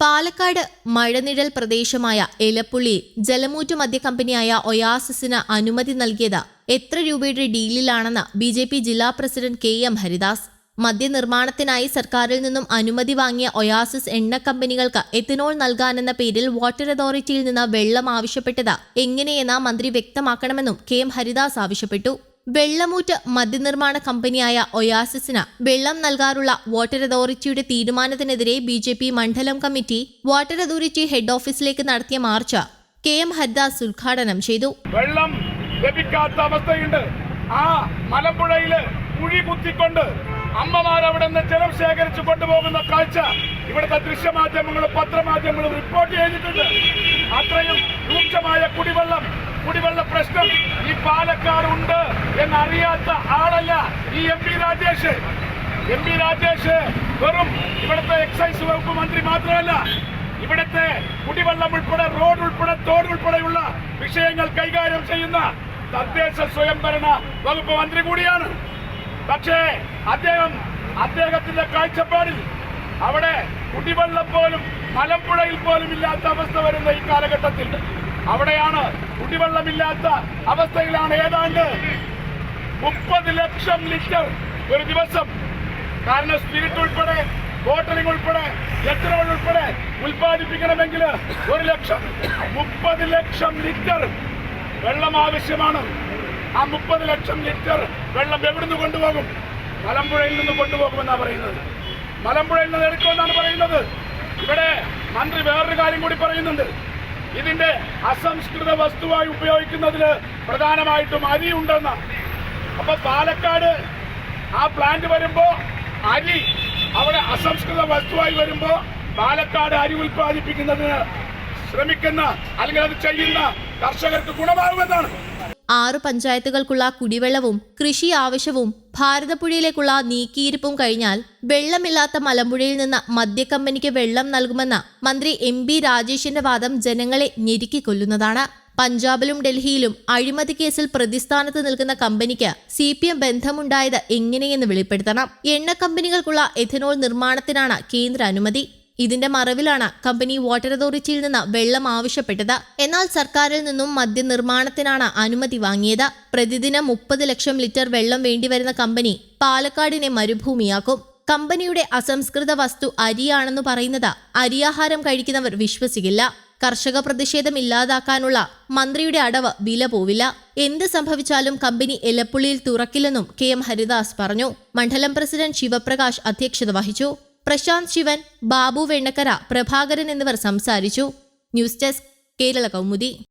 പാലക്കാട് മഴനിഴൽ പ്രദേശമായ എലപ്പുള്ളിയിൽ ജലമൂറ്റ മദ്യ കമ്പനിയായ ഒയാസിസിന് അനുമതി നൽകിയത് എത്ര രൂപയുടെ ഡീലിലാണെന്ന് ബി ജെ പി ജില്ലാ പ്രസിഡന്റ് കെ എം ഹരിദാസ്. മദ്യനിർമ്മാണത്തിനായി സർക്കാരിൽ നിന്നും അനുമതി വാങ്ങിയ ഒയാസിസ് എണ്ണ കമ്പനികൾക്ക് എത്തനോൾ നൽകാനെന്ന പേരിൽ വാട്ടർ അതോറിറ്റിയിൽ നിന്ന് വെള്ളം ആവശ്യപ്പെട്ടത് എങ്ങനെയെന്ന് മന്ത്രി വ്യക്തമാക്കണമെന്നും കെ എം ഹരിദാസ് ആവശ്യപ്പെട്ടു. വെള്ളമൂറ്റ് മദ്യനിർമ്മാണ കമ്പനിയായ ഒയാസിസിന് വെള്ളം നൽകാറുള്ള വാട്ടർ അതോറിറ്റിയുടെ തീരുമാനത്തിനെതിരെ ബി ജെ പി മണ്ഡലം കമ്മിറ്റി വാട്ടർ അതോറിറ്റി ഹെഡ് ഓഫീസിലേക്ക് നടത്തിയ മാർച്ച് കെ എം ഹരിദാസ് ഉദ്ഘാടനം ചെയ്തു. വെള്ളം ലഭിക്കാത്ത അവസ്ഥയുണ്ട്. ആ മലമ്പുഴയിൽ കുഴി കുത്തിക്കൊണ്ട് അമ്മമാർ അവിടെ നിന്ന് ജലം ശേഖരിച്ചു കൊണ്ടുപോകുന്ന കാഴ്ച ഇവിടുത്തെ ദൃശ്യമാധ്യമങ്ങളും പത്രമാധ്യമങ്ങളും റിപ്പോർട്ട് ചെയ്തിട്ടുണ്ട്. അത്രയും രൂക്ഷമായ കുടിവെള്ളം കുടിവെള്ള പ്രശ്നം ഈ പാലക്കാട് ഉണ്ട് എന്നറിയാത്ത ആളല്ല ഈ M P Rajesh. M P Rajesh വെറും ഇവിടുത്തെ എക്സൈസ് വകുപ്പ് മന്ത്രി മാത്രമല്ല ഇവിടുത്തെ കുടിവെള്ളം ഉൾപ്പെടെ റോഡ് ഉൾപ്പെടെ തോട് ഉൾപ്പെടെയുള്ള വിഷയങ്ങൾ കൈകാര്യം ചെയ്യുന്ന തദ്ദേശ സ്വയംഭരണ വകുപ്പ് മന്ത്രി കൂടിയാണ്. പക്ഷേ അദ്ദേഹം അദ്ദേഹത്തിന്റെ കാഴ്ചപ്പാടിൽ അവിടെ കുടിവെള്ളം പോലും മലമ്പുഴയിൽ പോലും ഇല്ലാത്ത അവസ്ഥ വരുന്ന ഈ കാലഘട്ടത്തിൽ. അവിടെയാണ് കുടിവെള്ളമില്ലാത്ത അവസ്ഥയിലാണ് ഏതാണ്ട് മുപ്പത് ലക്ഷം ലിറ്റർ ഒരു ദിവസം. കാരണം സ്പിരിറ്റ് ഉൾപ്പെടെ ബോട്ടലിംഗ് ഉൾപ്പെടെ എത്രോൾ ഉൾപ്പെടെ ഉൽപ്പാദിപ്പിക്കണമെങ്കിൽ ഒരു ലക്ഷം മുപ്പത് ലക്ഷം ലിറ്റർ വെള്ളം ആവശ്യമാണ്. ആ മുപ്പത് ലക്ഷം ലിറ്റർ വെള്ളം എവിടുന്ന് കൊണ്ടുപോകും? മലമ്പുഴയിൽ നിന്ന് കൊണ്ടുപോകുമെന്നാണ് പറയുന്നത്. മലമ്പുഴയിൽ നിന്ന് എടുക്കുമെന്നാണ് പറയുന്നത്. ഇവിടെ മന്ത്രി വേറൊരു കാര്യം കൂടി പറയുന്നുണ്ട്. ഇതിന്റെ അസംസ്കൃത വസ്തുവായി ഉപയോഗിക്കുന്നതിന് പ്രധാനമായിട്ടും അരി ഉണ്ടെന്നാണ് അപ്പൊ പാലക്കാട് ആ പ്ലാന്റ് വരുമ്പോ അരി അവിടെ അസംസ്കൃത വസ്തുവായി വരുമ്പോ പാലക്കാട് അരി ഉൽപ്പാദിപ്പിക്കുന്നതിന് ശ്രമിക്കുന്ന അല്ലെങ്കിൽ അത് ചെയ്യുന്ന കർഷകർക്ക് ഗുണമാകുമെന്നാണ്. ആറ് പഞ്ചായത്തുകൾക്കുള്ള കുടിവെള്ളവും കൃഷി ആവശ്യവും ഭാരതപ്പുഴയിലേക്കുള്ള നീക്കിയിരിപ്പും കഴിഞ്ഞാൽ വെള്ളമില്ലാത്ത മലമ്പുഴയിൽ നിന്ന് മദ്യക്കമ്പനിക്ക് വെള്ളം നൽകുമെന്ന മന്ത്രി എം ബി രാജേഷിന്റെ വാദം ജനങ്ങളെ ഞെരുക്കിക്കൊല്ലുന്നതാണ് പഞ്ചാബിലും ഡൽഹിയിലും അഴിമതി കേസിൽ പ്രതിസ്ഥാനത്ത് നിൽക്കുന്ന കമ്പനിക്ക് സി പി എം ബന്ധമുണ്ടായത് എങ്ങനെയെന്ന് വെളിപ്പെടുത്തണം. എണ്ണ കമ്പനികൾക്കുള്ള എഥനോൾ നിർമ്മാണത്തിനാണ് കേന്ദ്ര അനുമതി. ഇതിന്റെ മറവിലാണ് കമ്പനി വാട്ടർ അതോറിറ്റിയിൽ നിന്ന് വെള്ളം ആവശ്യപ്പെട്ടത്. എന്നാൽ സർക്കാരിൽ നിന്നും മദ്യനിർമ്മാണത്തിനാണ് അനുമതി വാങ്ങിയത്. പ്രതിദിനം മുപ്പത് ലക്ഷം ലിറ്റർ വെള്ളം വേണ്ടിവരുന്ന കമ്പനി പാലക്കാടിനെ മരുഭൂമിയാക്കും. കമ്പനിയുടെ അസംസ്കൃത വസ്തു അരിയാണെന്ന് പറയുന്നത് അരിയാഹാരം കഴിക്കുന്നവർ വിശ്വസിക്കില്ല. കർഷക പ്രതിഷേധം ഇല്ലാതാക്കാനുള്ള മന്ത്രിയുടെ അടവ് വില പോവില്ല. എന്ത് സംഭവിച്ചാലും കമ്പനി എലപ്പുള്ളിയിൽ തുറക്കില്ലെന്നും കെ എം ഹരിദാസ് പറഞ്ഞു. മണ്ഡലം പ്രസിഡന്റ് ശിവപ്രകാശ് അധ്യക്ഷത വഹിച്ചു. പ്രശാന്ത് ശിവൻ ബാബു വെണ്ണക്കര പ്രഭാകരൻ എന്നിവർ സംസാരിച്ചു. News desk Kerala Kaumudi.